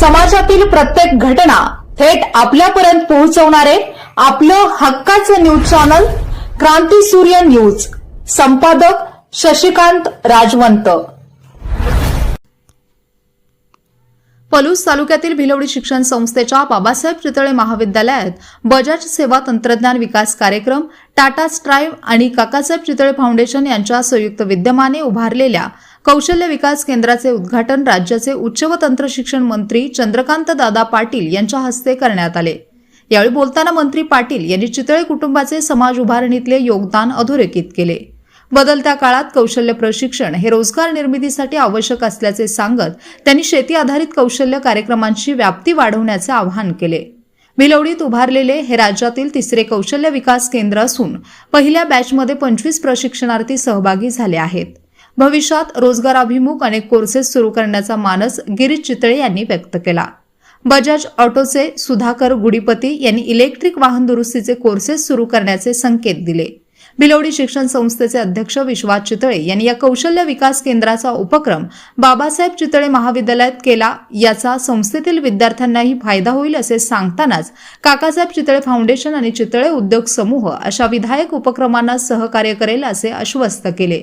समाजातील प्रत्येक घटना थेट आपल्यापर्यंत पोहोचवणारे आपलं हक्काचं न्यूज चॅनल क्रांती सूर्य न्यूज. संपादक शशिकांत राजवंत. पलूस तालुक्यातील भिलवडी शिक्षण संस्थेच्या बाबासाहेब चितळे महाविद्यालयात बजाज सेवा तंत्रज्ञान विकास कार्यक्रम टाटा स्ट्राईव्ह आणि काकासाहेब चितळे फाउंडेशन यांच्या संयुक्त विद्यमाने उभारलेल्या कौशल्य विकास केंद्राचे उद्घाटन राज्याचे उच्च व तंत्रशिक्षण मंत्री चंद्रकांत दादा पाटील यांच्या हस्ते करण्यात आले. यावेळी बोलताना मंत्री पाटील यांनी चितळे कुटुंबाचे समाज उभारणीतले योगदान अधोरेखित केले. बदलत्या काळात कौशल्य प्रशिक्षण हे रोजगार निर्मितीसाठी आवश्यक असल्याचे सांगत त्यांनी शेती आधारित कौशल्य कार्यक्रमांची व्याप्ती वाढवण्याचे आवाहन केले. भिलवडीत उभारलेले हे राज्यातील तिसरे कौशल्य विकास केंद्र असून पहिल्या बॅचमध्ये पंचवीस प्रशिक्षणार्थी सहभागी झाले आहेत. भविष्यात रोजगाराभिमुख अनेक कोर्सेस सुरू करण्याचा मानस गिरीश चितळे यांनी व्यक्त केला. बजाज ऑटोचे सुधाकर गुडीपती यांनी इलेक्ट्रिक वाहन दुरुस्तीचे कोर्सेस सुरू करण्याचे संकेत दिले. भिलवडी शिक्षण संस्थेचे अध्यक्ष विश्वास चितळे यांनी या कौशल्य विकास केंद्राचा उपक्रम बाबासाहेब चितळे महाविद्यालयात केला. याचा संस्थेतील विद्यार्थ्यांनाही फायदा होईल असे सांगतानाच काकासाहेब चितळे फाउंडेशन आणि चितळे उद्योग समूह अशा विधायक उपक्रमांना सहकार्य करेल असे आश्वस्त केले.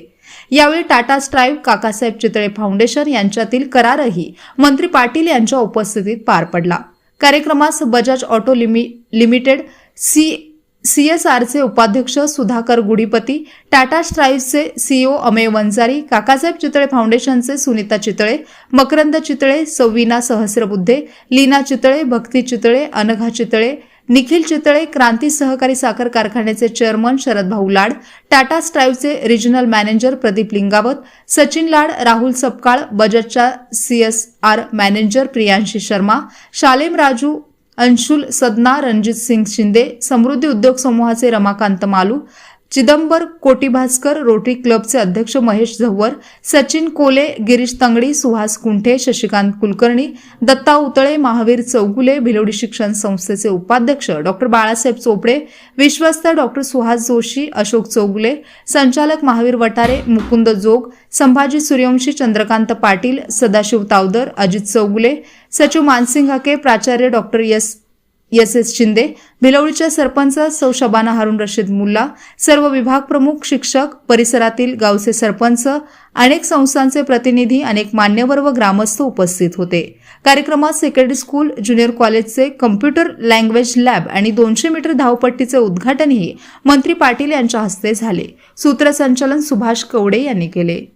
यावेळी टाटा स्ट्राईव्ह काकासाहेब चितळे फाउंडेशन यांच्यातील करारही मंत्री पाटील यांच्या उपस्थितीत पार पडला. कार्यक्रमास बजाज ऑटो लिमि लिमिटेड सी सीएसआरचे उपाध्यक्ष सुधाकर गुडीपती टाटा स्ट्राईव्हचे सीईओ अमेय वंजारी काकासाहेब चितळे फाउंडेशनचे सुनीता चितळे मकरंद चितळे सौविना सहस्रबुद्धे लीना चितळे भक्ती चितळे अनघा चितळे निखिल चितळे क्रांती सहकारी साखर कारखान्याचे चेअरमन शरद भाऊ लाड टाटा स्ट्राईव्हचे रिजनल मॅनेजर प्रदीप लिंगावत सचिन लाड राहुल सपकाळ बजाजच्या सीएसआर मॅनेजर प्रियांशी शर्मा शालेम राजू अंशुल सदना रणजित सिंग शिंदे समृद्धी उद्योग समूहाचे रमाकांत मालू चिदंबर कोटी भास्कर रोटरी क्लबचे अध्यक्ष महेश झव्वर सचिन कोले गिरीश तंगडी सुहास कुंठे शशिकांत कुलकर्णी दत्ता उतळे महावीर चौगुले भिलोडी शिक्षण संस्थेचे उपाध्यक्ष डॉक्टर बाळासाहेब चोपडे विश्वस्त डॉक्टर सुहास जोशी अशोक चौगुले संचालक महावीर वटारे मुकुंद जोग संभाजी सूर्यवंशी चंद्रकांत पाटील सदाशिव तावदर अजित चौगुले सचिव मानसिंग हके प्राचार्य doctor S. S S Shinde भिलवडीच्या sarpanch सौ शबाना हारून रशीद मुल्ला सर्व विभाग प्रमुख शिक्षक परिसरातील गावचे सरपंच अनेक संस्थांचे प्रतिनिधी अनेक मान्यवर व ग्रामस्थ उपस्थित होते. कार्यक्रमात सेकंडरी स्कूल ज्युनियर कॉलेजचे कम्प्युटर लँग्वेज लॅब आणि दोनशे मीटर धावपट्टीचे उद्घाटनही मंत्री पाटील यांच्या हस्ते झाले. सूत्रसंचालन सुभाष कवडे यांनी केले.